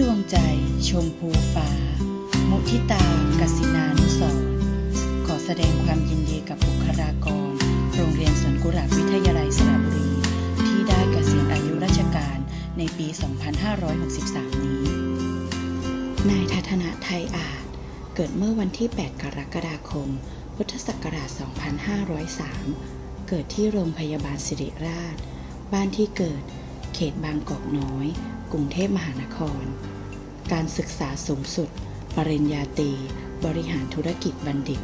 ดวงใจชมพูฟ้า มุทิตากสินานุสรขอแสดงความยินดีกับบุคลากร โรงเรียนสวนกุหลาบวิทยาลัยสระบุรี ที่ได้เกษียณอายุราชการในปี 2563 นี้ นายทัศนะไทยอาจ เกิดเมื่อวันที่ 8 กรกฎาคม พุทธศักราช 2503 เกิดที่โรงพยาบาลสิริราช บ้านที่เกิด เขตบางกอกน้อย กรุงเทพมหานคร การศึกษาสูงสุด ปริญญาตรี บริหารธุรกิจบัณฑิต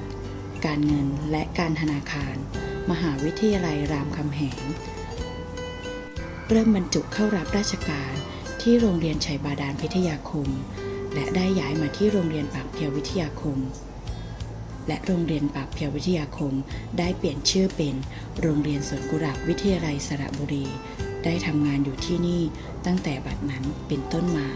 การเงินและการธนาคาร มหาวิทยาลัยรามคำแหง เริ่มบรรจุเข้ารับราชการที่โรงเรียนชัยบาดาลพิทยาคม และได้ย้ายมาที่โรงเรียนปากเพียววิทยาคม และโรงเรียนปากเพียววิทยาคม ได้เปลี่ยนชื่อเป็น โรงเรียนสวนกุหลาบวิทยาลัยสระบุรี ได้ทำงานอยู่ที่นี่ตั้งแต่บัดนั้นเป็นต้นมา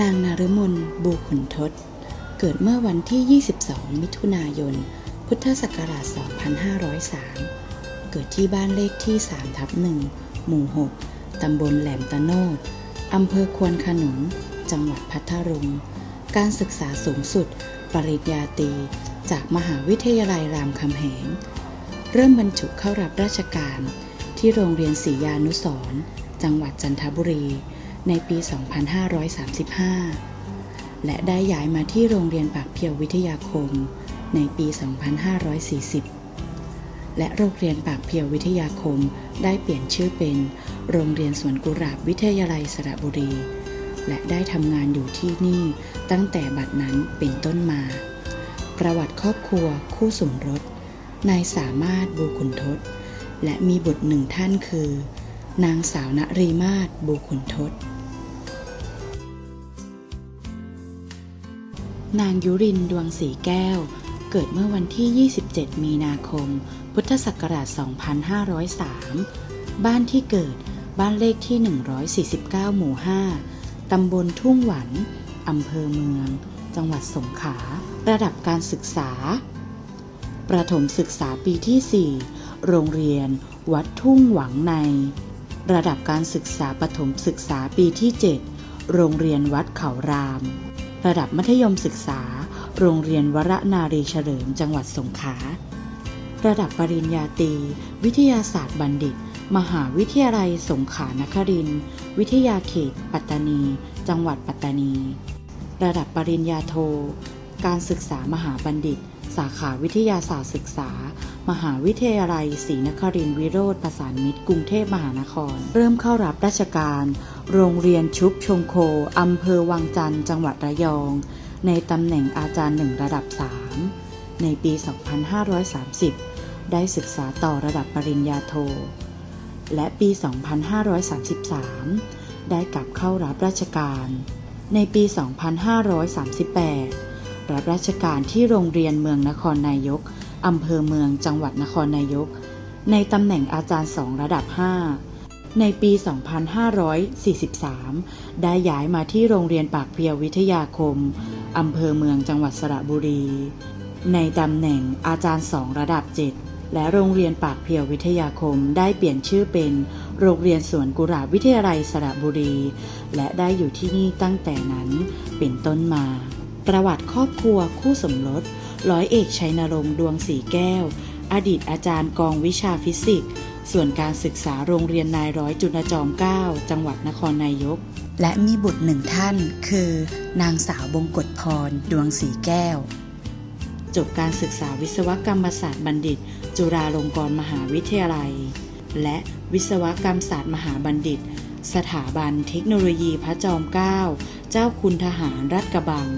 นางนารมนบูขุนทศ เกิดเมื่อวันที่ 22 มิถุนายน พุทธศักราช 2503 เกิดที่บ้านเลขที่ 3 ทับ 1 หมู่ 6 ตำบลแหลมตะโนดอำเภอควนขนุน จังหวัดพัทลุง การศึกษาสูงสุด ปริญญาตรี จากมหาวิทยาลัยรามคำแหง เริ่มบรรจุเข้ารับราชการ ที่โรงเรียนศรียานุสรจังหวัดจันทบุรี ในปี 2535 และได้ย้ายมาที่โรงเรียนปากเพียววิทยาคม ในปี 2540 และโรงเรียนปากเพียววิทยาคมได้เปลี่ยนชื่อเป็น โรงเรียนสวนกุหลาบวิทยาลัยสระบุรี และได้ทำงานอยู่ที่นี่ตั้งแต่บัดนั้นเป็นต้นมา ประวัติครอบครัวคู่สมรส นายสามารถบูขุนทศ และมีบุตรหนึ่งท่านคือ นางสาวนรีมาศบูขุนทศ นางยุรินดวงสีแก้ว เกิดเมื่อวันที่ 27 มีนาคม พุทธศักราช 2503 บ้านที่เกิด บ้านเลขที่ 149 หมู่ 5 ตำบลทุ่งหวัน อำเภอเมือง จังหวัดสงขลา ระดับการศึกษา ประถมศึกษาปีที่ 4 โรงเรียน วัดทุ่งหวังใน ระดับการศึกษาประถมศึกษาปีที่ 7 โรงเรียนวัดเขาราม ระดับมัธยมศึกษา โรงเรียนวรนารีเฉลิม จังหวัดสงขลา ระดับปริญญาตรี วิทยาศาสตร์บัณฑิต มหาวิทยาลัยสงขลานครินทร์วิทยาเขต ปัตตานี จังหวัดปัตตานี ระดับปริญญาโท การศึกษามหาบัณฑิต สาขาวิทยาศาสตร์ศึกษา มหาวิทยาลัยศรีนครินทร์วิโรธประสานมิตรกรุงเทพมหานคร เริ่มเข้ารับราชการ โรงเรียนชุบชงโคอำเภอวังจันทร์จังหวัดระยอง ในตำแหน่งอาจารย์หนึ่งระดับ 3 ในปี 2530 ได้ศึกษาต่อระดับปริญญาโท และปี 2533 ได้กลับเข้ารับราชการ ในปี 2538 รับราชการที่โรงเรียนเมืองนครนายก อำเภอเมืองจังหวัดนครนายก ในตำแหน่งอาจารย์สองระดับ 5 ในปี 2543 ได้ย้ายมาที่โรงเรียนปากเพียววิทยาคม อำเภอเมืองจังหวัดสระบุรี ในตำแหน่งอาจารย์สองระดับ 7 และโรงเรียนปากเพียววิทยาคมได้เปลี่ยนชื่อเป็น โรงเรียนสวนกุหลาบวิทยาลัยสระบุรี และได้อยู่ที่นี่ตั้งแต่นั้นเป็นต้นมา ประวัติครอบครัวคู่สมรส ร้อยเอกชัยนรงค์ดวงสีแก้ว อดีตอาจารย์กองวิชาฟิสิกส์ส่วนการศึกษาโรงเรียนนายร้อยจุลจอมเกล้าจังหวัดนครนายก และมีบุตรหนึ่งท่าน คือ นางสาวบงกฎพรดวงสีแก้ว จบการศึกษาวิศวกรรมศาสตร์บัณฑิต จุฬาลงกรณ์มหาวิทยาลัย และวิศวกรรมศาสตร์มหาบัณฑิต สถาบันเทคโนโลยีพระจอมเกล้าเจ้าคุณทหารรัฐกระบัง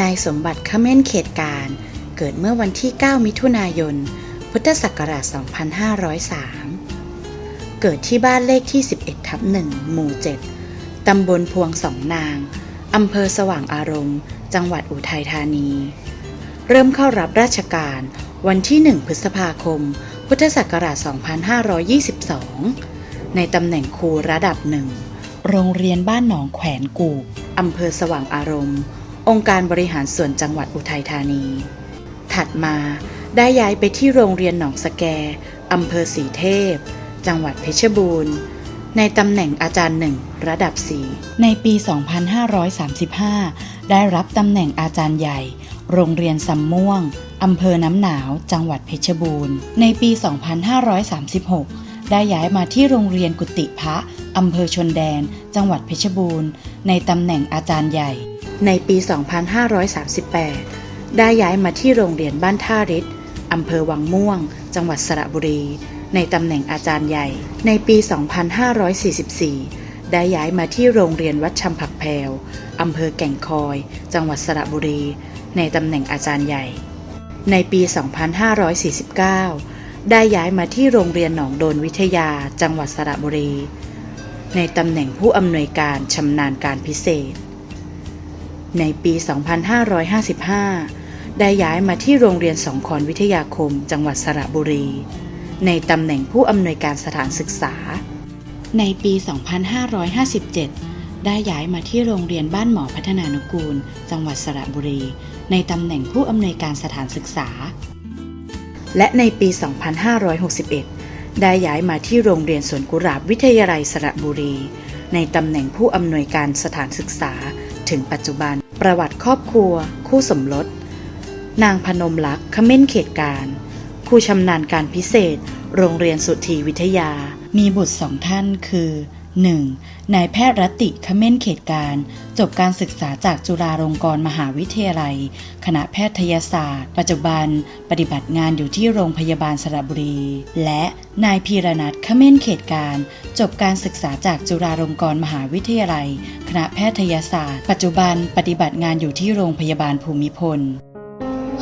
นายสมบัติขเม่นเขตการ เกิดเมื่อวันที่ 9 มิถุนายน พุทธศักราช 2503 เกิดที่บ้านเลขที่ 11 ทับ 1 หมู่ 7 ตำบลพวงสองนาง อำเภอสว่างอารมณ์ จังหวัดอุทัยธานี เริ่มเข้ารับราชการวันที่ 1 พฤษภาคม พุทธศักราช 2522 ในตำแหน่งครูระดับหนึ่ง โรงเรียนบ้านหนองแขวนกูกอำเภอสว่างอารมณ์ องค์การบริหารส่วนจังหวัดอุทัยธานี ถัดมาได้ย้ายไปที่โรงเรียนหนองสแกอำเภอสีเทพ จังหวัดเพชรบูรณ์ ในตำแหน่งอาจารย์หนึ่งระดับ 4 ในปี 2535 ได้รับตำแหน่งอาจารย์ใหญ่ โรงเรียนสำม่วงอำเภอน้ำหนาว จังหวัดเพชรบูรณ์ ในปี 2536 ได้ย้ายมาที่โรงเรียนกุติพระอำเภอชนแดน จังหวัดเพชรบูรณ์ ในตำแหน่งอาจารย์ใหญ่ ในปี 2538 ได้ย้ายมาที่โรงเรียนบ้านท่าริศอำเภอวังม่วง จังหวัดสระบุรี ในตำแหน่งอาจารย์ใหญ่ ในปี 2544 ได้ย้ายมาที่โรงเรียนวัดชำผักแพรวอำเภอแก่งคอย จังหวัดสระบุรี ในตำแหน่งอาจารย์ใหญ่ ในปี 2549 ได้ย้ายมาที่โรงเรียนหนองโดนวิทยา จังหวัดสระบุรี ในตำแหน่งผู้อำนวยการชำนาญการพิเศษ ในปี 2555 ได้ย้ายมาที่โรงเรียนสองคอนวิทยาคม จังหวัดสระบุรี ในตำแหน่งผู้อำนวยการสถานศึกษา ในปี 2557 ได้ย้ายมาที่โรงเรียนบ้านหมอพัฒนานุกูล จังหวัดสระบุรี ในตำแหน่งผู้อำนวยการสถานศึกษา และในปี 2561 ได้ย้ายมาที่โรงเรียนสวนกุหลาบวิทยาลัยสระบุรี ในตำแหน่งผู้อำนวยการสถานศึกษา ถึงปัจจุบัน ประวัติครอบครัว คู่สมรส นางพนมลักษณ์ขม้นเขตการ ครูชำนาญการพิเศษ โรงเรียนสุธีวิทยา มีบุตรสองท่านคือ 1. นายแพทย์รตติขม้นเขตการ จบการศึกษาจากจุฬาลงกรณ์มหาวิทยาลัย คณะแพทยศาสตร์ ปัจจุบัน ปฏิบัติงานอยู่ที่โรงพยาบาลสระบุรี และนายพีรนัทขม้นเขตการ จบการศึกษาจากจุฬาลงกรณ์มหาวิทยาลัย คณะแพทยศาสตร์ ปัจจุบันปฏิบัติงานอยู่ที่โรงพยาบาลภูมิพล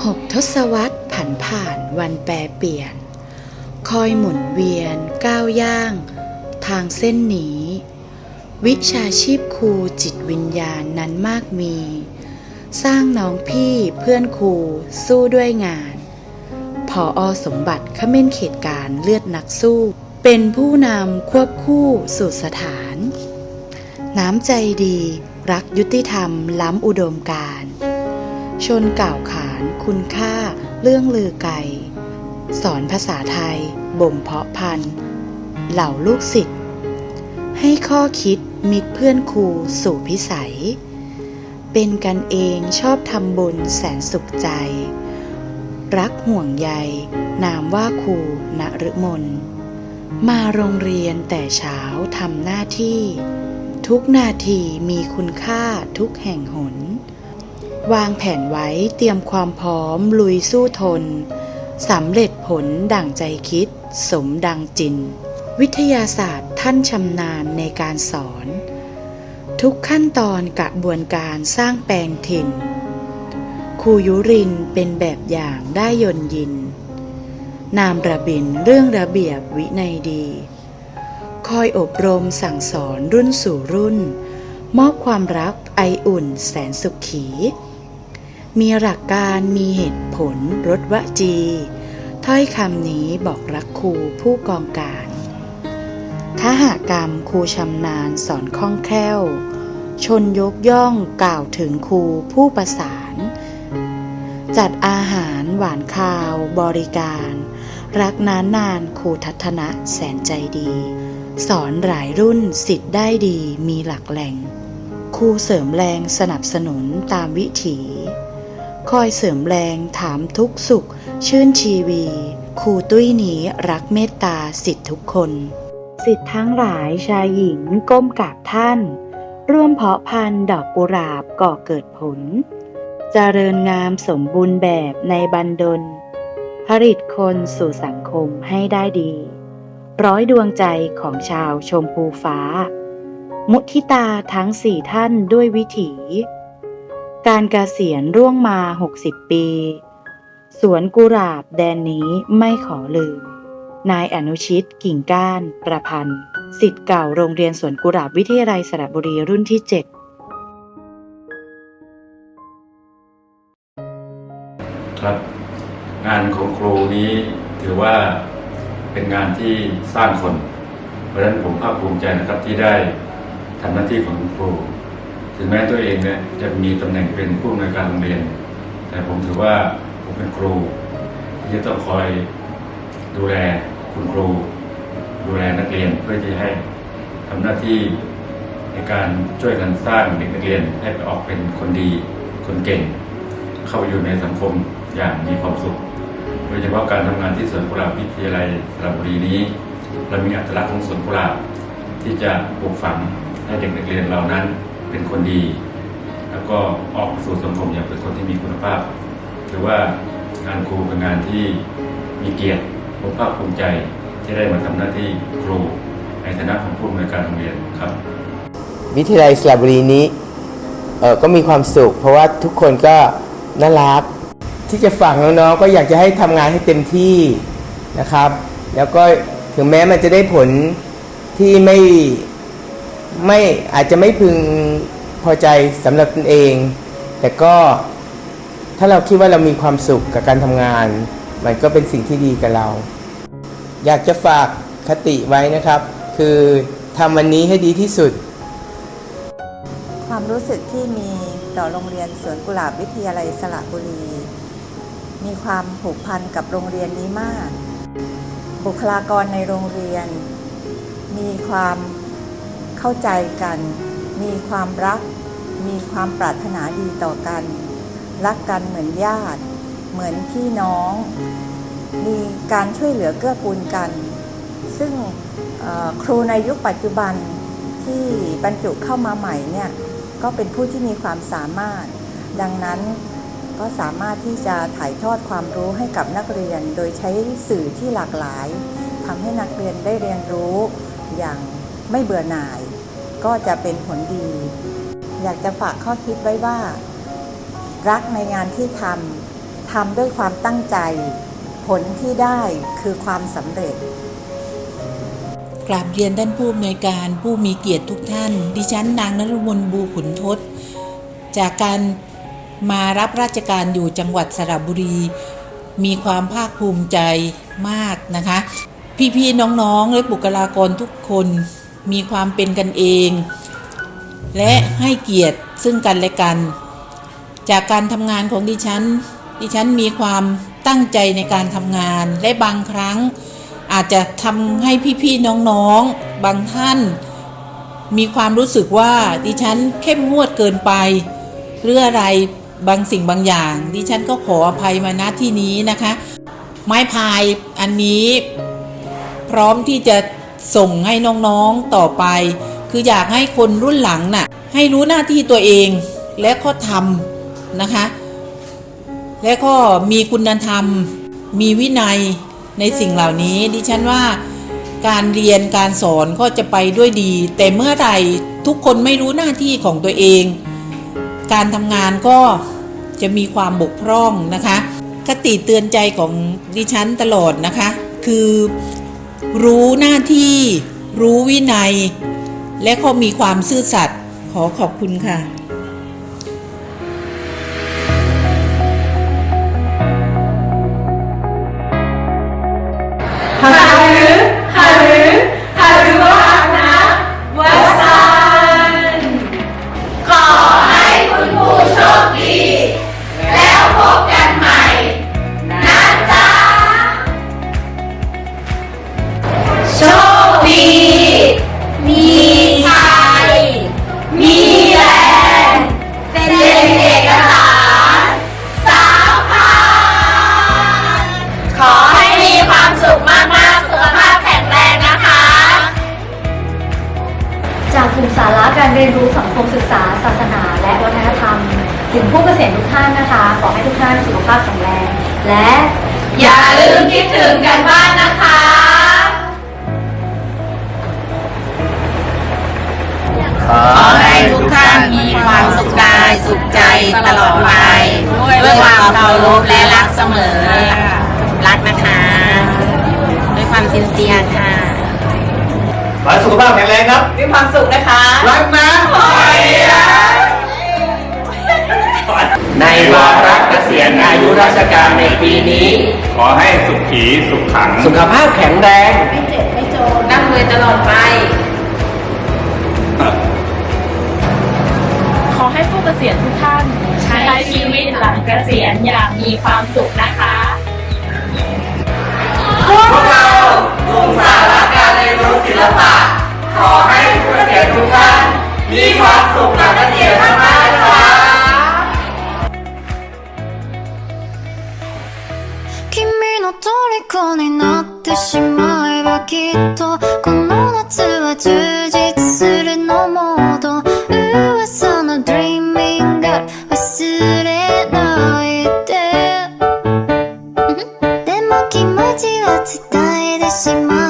หกทศวรรษผันผ่านวันแปรเปลี่ยน คอยหมุนเวียนก้าวย่าง ทางเส้นนี้วิชาชีพครูจิตวิญญาณนั้นมากมี สร้างน้องพี่เพื่อนครูสู้ด้วยงานพออสมบัติขม้นเขตการเลือดนักสู้ เป็นผู้นำควบคู่สู่สถาน น้ำใจดี รักยุติธรรมล้ำอุดมการ์ ชนกล่าวขานคุณค่าเรื่องลือไกลสอนภาษาไทย บ่มเพาะพันธุ์ เหล่าลูกศิษย์ให้ข้อคิดมิตรเพื่อนครูสู่พิสัย เป็นกันเองชอบทำบุญแสนสุขใจ รักห่วงใย นามว่าครูณฤมลมาโรงเรียนแต่เช้าทำหน้าที่ ทุกนาทีมีคุณค่าทุกแห่งหน วางแผนไว้เตรียมความพร้อมลุยสู้ทนสำเร็จผลดั่งใจคิด สมดังจิน วิทยาศาสตร์ท่านชำนาญในการสอน ทุกขั้นตอนกระบวนการสร้างแปลงถิ่นครูยุรินเป็นแบบอย่างได้ยนยิน นามระบินเรื่องระเบียบวินัยดี คอยอบรมสั่งสอนรุ่นสู่รุ่น มอบความรักไออุ่นแสนสุขขี มีหลักการมีเหตุผลรสวจี ถ้อยคำนี้บอกรักครูผู้กองการทหากรรมครูชำนาญสอนคล่องแคล่ว ชนยกย่องกล่าวถึงครูผู้ประสาน จัดอาหารหวานคาวบริการ รักนานนานครูทัศนะแสนใจดี สอนหลายรุ่นสิทธิ์ได้ดีมีหลักแหล่งครูเสริมแรงสนับสนุนตามวิถี คอยเสริมแรงถามทุกสุข ชื่นชีวีครูตุ้ยนี้รักเมตตาสิทธิทุกคน สิทธิ์ทั้งหลายชายหญิงก้มกราบท่าน ร่วมเพาะพันธุ์ดอกกุหลาบก่อเกิดผล เจริญงามสมบูรณ์แบบในบันดล ผลิตคนสู่สังคมให้ได้ดี ร้อยดวงใจของชาวชมพูฟ้า มุทิตาทั้งสี่ท่านด้วยวิถี การเกษียณร่วงมา 60 ปี สวนกุหลาบแดนนี้ไม่ขอลืม นายอนุชิตกิ่งก้าน ประพันธ์สิทธิ์เก่าโรงเรียนสวนกุหลาบวิทยาลัยสระบุรีรุ่นที่ 7 ครับ งานของครูนี้ถือว่าเป็นงานที่สร้างคน เพราะฉะนั้นผมภาคภูมิใจนะครับที่ได้ทำหน้าที่ของครู ถึงแม้ตัวเองเนี่ยจะมีตำแหน่งเป็นผู้อำนวยการโรงเรียน แต่ผมถือว่าผมเป็นครู ที่จะต้องคอยดูแลคุณครู ดูแลนักเรียนเพื่อที่ให้ทำหน้าที่ในการช่วยกันสร้างเด็กนักเรียนให้ไปออกเป็นคนดี คนเก่ง เข้าไปอยู่ในสังคมอย่างมีความสุข โดยเฉพาะการทำงานที่สวนกุหลาบวิทยาลัยสระบุรีนี้ เรามีอัตลักษณ์ของสวนกุหลาบที่จะปลูกฝังให้เด็กนักเรียนเรานั้น เป็นคนดี แล้วก็ออกสู่สังคมอย่างเป็นคนที่มีคุณภาพถือว่างานครูเป็นงานที่มีเกียรติผมภาคภูมิใจที่ได้มาทำหน้าที่ครูในฐานะของผู้อำนวยการโรงเรียนครับ วิทยาลัยสระบุรีนี้เออก็มีความสุข เพราะว่าทุกคนก็น่ารัก ที่จะฝากน้องๆก็อยากจะให้ทำงานให้เต็มที่นะครับ แล้วก็ถึงแม้มันจะได้ผลที่ไม่ ไม่อาจจะไม่พึงพอใจสำหรับตนเอง แต่ก็ถ้าเราคิดว่าเรามีความสุขกับการทำงาน มันก็เป็นสิ่งที่ดีกับเรา อยากจะฝากคติไว้นะครับ คือทำวันนี้ให้ดีที่สุด ความรู้สึกที่มีต่อโรงเรียนสวนกุหลาบวิทยาลัยสระบุรี มีความผูกพันกับโรงเรียนนี้มาก บุคลากรในโรงเรียน มีความ เข้าใจกัน มีความรัก มีความปรารถนาดีต่อกัน รักกันเหมือนญาติ เหมือนพี่น้อง มีการช่วยเหลือเกื้อกูลกัน ซึ่งครูในยุคปัจจุบันที่บรรจุเข้ามาใหม่เนี่ยก็เป็นผู้ที่มีความสามารถ ดังนั้นก็สามารถที่จะถ่ายทอดความรู้ให้กับนักเรียน โดยใช้สื่อที่หลากหลายทำให้นักเรียนได้เรียนรู้อย่างไม่เบื่อหน่าย ก็จะเป็นผลดี อยากจะฝากข้อคิดไว้ว่า รักในงานที่ทำทำด้วยความตั้งใจ ผลที่ได้คือความสำเร็จกราบเรียนท่านผู้อำนวยการผู้มีเกียรติทุกท่าน ดิฉันนางนรมนบูขุนทศ จากการมารับราชการอยู่จังหวัดสระบุรี มีความภาคภูมิใจมากนะคะ พี่ๆน้องๆ และบุคลากรทุกคน มีความเป็นกันเอง และให้เกียรติซึ่งกันและกัน จากการทำงานของดิฉัน ดิฉันมีความตั้งใจในการทำงาน และบางครั้งอาจจะทำให้พี่ๆน้องๆ บางท่าน มีความรู้สึกว่าดิฉันเข้มงวดเกินไปเรื่องอะไรบางสิ่งบางอย่าง ดิฉันก็ขออภัยมาณที่นี้นะคะ ไม้พายอันนี้ พร้อมที่จะ ส่งให้น้องๆต่อไป คืออยากให้คนรุ่นหลังน่ะให้รู้หน้าที่ตัวเองและก็ทำนะคะ และก็มีคุณธรรม มีวินัยในสิ่งเหล่านี้ ดิฉันว่าการเรียนการสอนก็จะไปด้วยดี แต่เมื่อไหร่ทุกคนไม่รู้หน้าที่ของตัวเอง การทำงานก็จะมีความบกพร่องนะคะคติเตือนใจของดิฉันตลอดนะคะ คือ รู้หน้าที่ รู้วินัย และเขามีความซื่อสัตย์ขอขอบคุณค่ะ สุขภาพแข็งแรงครับมีความสุขนะคะรักนะในวาระเกษียณอายุราชการในปีนี้ ขอให้สุขีสุขขัง สุขภาพแข็งแรง ไม่เจ็บไม่โจรนั่งเลยตลอดไป ขอให้ผู้เกษียณทุกท่าน ใช้ชีวิตหลังเกษียณอย่างมีความสุขนะคะพวกเรากลุ่สาระการเรียนรู้ศิลปะ ขอให้เになってしまえばきっとこの夏は充実するのもと噂の Dreaming が忘れないで。でも気持ちは伝えてしまう。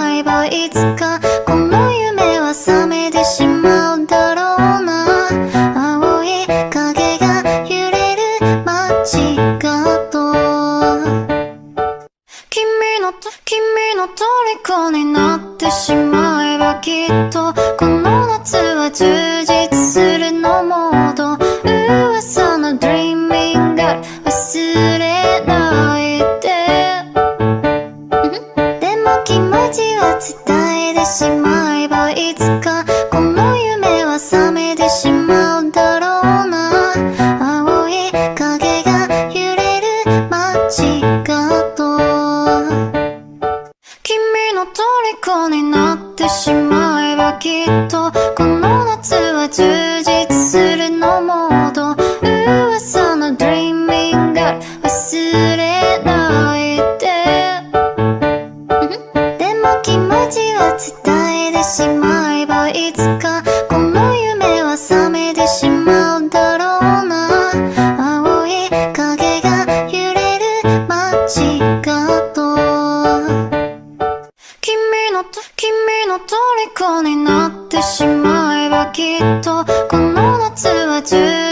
to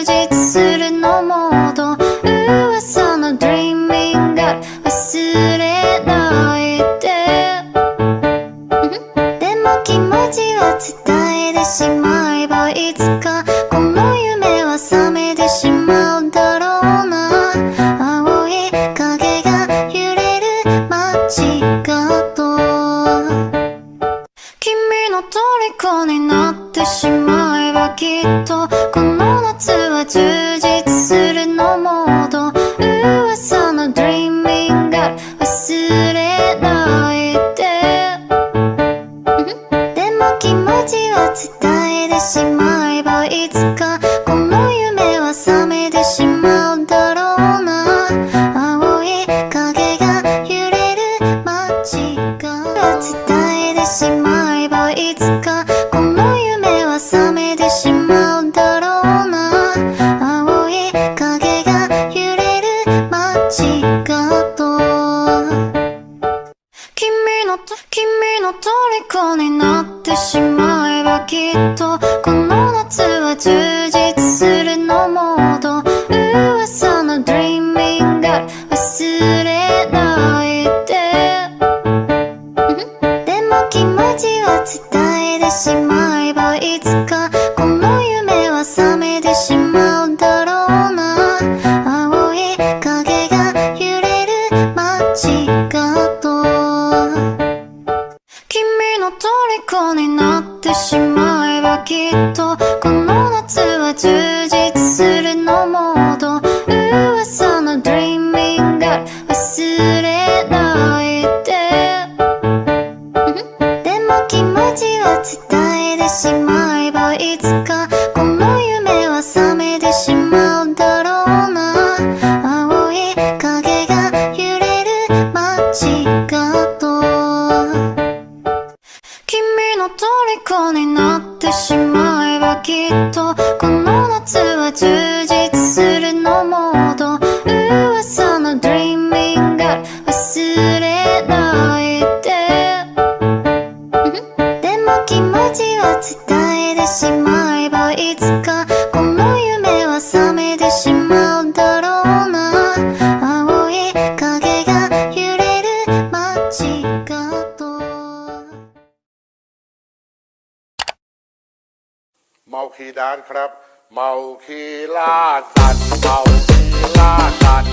มาขีดานครับ เมาขีล่าสัตว์เมาขีล่าสัตว์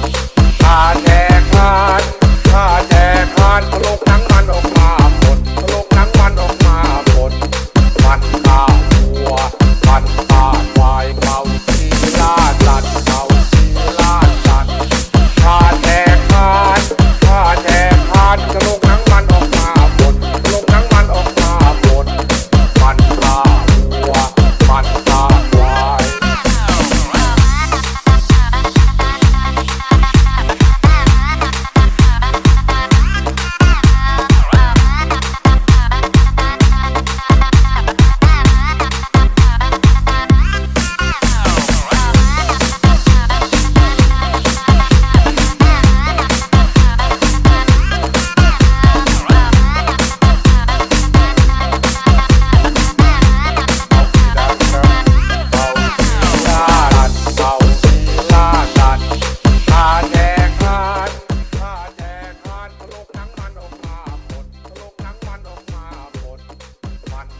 ฆ่าแดกคานฆ่าแดกคานโลกทั้งมันออกมา